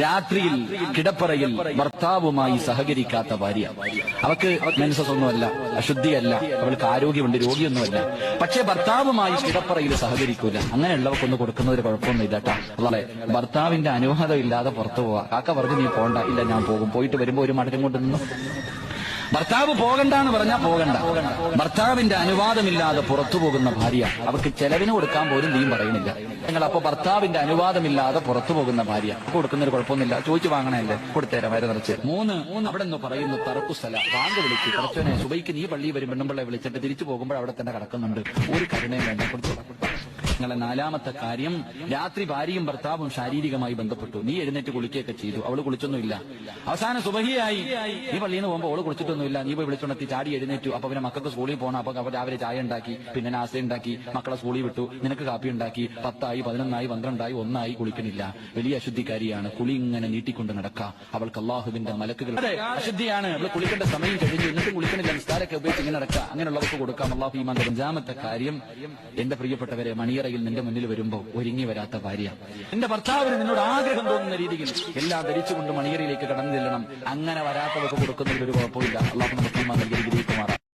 രാത്രിയിൽ കിടപ്പറയിൽ ഭർത്താവുമായി സഹകരിക്കാത്ത ഭാര്യ. അവക്ക് മെൻസസ് ഒന്നുമല്ല അശുദ്ധിയല്ല അവൾക്ക് ആരോഗ്യമുണ്ട് രോഗിയൊന്നുമല്ല. പക്ഷേ ഭർത്താവുമായി കിടപ്പറയിൽ സഹകരിക്കൂല. അങ്ങനെയുള്ളവർക്കൊന്ന് ഒരു കുഴപ്പമൊന്നും ഇല്ലട്ടാ അതെ ഭർത്താവിന്റെ അനുവാദം ഇല്ലാതെ പുറത്തു പോവാ. കാക്ക പറഞ്ഞു നീ പോണ്ട. ഇല്ല ഞാൻ പോകും. പോയിട്ട് വരുമ്പോ ഒരു മടക്കം കൊണ്ട് നിന്നു. ഭർത്താവ് പോകണ്ടെന്ന് പറഞ്ഞാൽ പോകണ്ട. ഭർത്താവിന്റെ അനുവാദമില്ലാതെ പുറത്തു പോകുന്ന ഭാര്യ അവർക്ക് ചെലവിന് കൊടുക്കാൻ പോലും നീയും പറയുന്നില്ല. നിങ്ങൾ അപ്പൊ ഭർത്താവിന്റെ അനുവാദമില്ലാതെ പുറത്തു പോകുന്ന ഭാര്യ കൊടുക്കുന്ന കൊടുക്കുന്നൊരു കുഴപ്പമൊന്നുമില്ല. ചോദിച്ചു വാങ്ങണല്ലേ കൊടുത്തേരാ വരെ നിറച്ച്. മൂന്ന് മൂന്ന് അവിടെ നിന്ന് പറയുന്നു തറക്കുസ്ഥല വാങ്ക് വിളിച്ച് കുറച്ചോനെ സുബൈക്ക് നീ പള്ളി വരും. പെണ്ണുമ്പിള്ളെ വിളിച്ചിട്ട് തിരിച്ചു പോകുമ്പോൾ അവിടെ തന്നെ കിടക്കുന്നുണ്ട്. ഒരു കരുണയും വേണ്ട. കൊടുത്തു. നിങ്ങളെ നാലാമത്തെ കാര്യം രാത്രി ഭാര്യയും ഭർത്താവും ശാരീരികമായി ബന്ധപ്പെട്ടു. നീ എഴുന്നേറ്റ് കുളിക്കുകയൊക്കെ ചെയ്തു. അവൾ കുളിച്ചൊന്നുമില്ല. അവസാനം സുബഹിയായി. നീ പള്ളിയിൽ നിന്ന് പോകുമ്പോൾ അവൾ കുളിച്ചിട്ടൊന്നുമില്ല. നീ പോയി വിളിച്ചുണർത്തി ചാടി എഴുന്നേറ്റു. അപ്പൊ പിന്നെ മക്കൾക്ക് സ്കൂളിൽ പോകണം അപ്പൊ അവർ രാവിലെ ചായ ഉണ്ടാക്കി. പിന്നെ നാസ ഉണ്ടാക്കി. മക്കളെ സ്കൂളിൽ വിട്ടു. നിനക്ക് കാപ്പി ഉണ്ടാക്കി. പത്തായി പതിനൊന്നായി പന്ത്രണ്ടായി ഒന്നായി കുളിക്കണില്ല വലിയ അശുദ്ധിക്കാരിയാണ്. കുളി ഇങ്ങനെ നീട്ടിക്കൊണ്ട് നടക്കാം. അവൾക്ക് അള്ളാഹുവിന്റെ മലക്കുകൾ അശുദ്ധിയാണ്. അവൾ കുളിക്കേണ്ട സമയം കഴിഞ്ഞു. എന്നിട്ടും കുളിക്കണില്ല നിസ്കാരൊക്കെ ഉപയോഗിച്ച് ഇങ്ങനെ നടക്കുക അങ്ങനെയുള്ളവർക്ക് കൊടുക്കാം. അള്ളാഹു ഈമാൻ അഞ്ചാമത്തെ കാര്യം. എന്റെ പ്രിയപ്പെട്ടവരെ മണിയറയിൽ നിന്റെ മുന്നിൽ വരുമ്പോൾ ഒരുങ്ങി വരാത്ത ഭാര്യ. എന്റെ ഭർത്താവിന് നിന്നോട് ആഗ്രഹം തോന്നുന്ന രീതിയിൽ എല്ലാം ധരിച്ചുകൊണ്ട് മണിയറയിലേക്ക് കടന്നു ചെല്ലണം. അങ്ങനെ വരാത്തവർക്ക് കൊടുക്കുന്നതിൽ ഒരു കുഴപ്പമില്ല. അള്ളാഹു നമുക്ക് ഈമാൻ നൽകി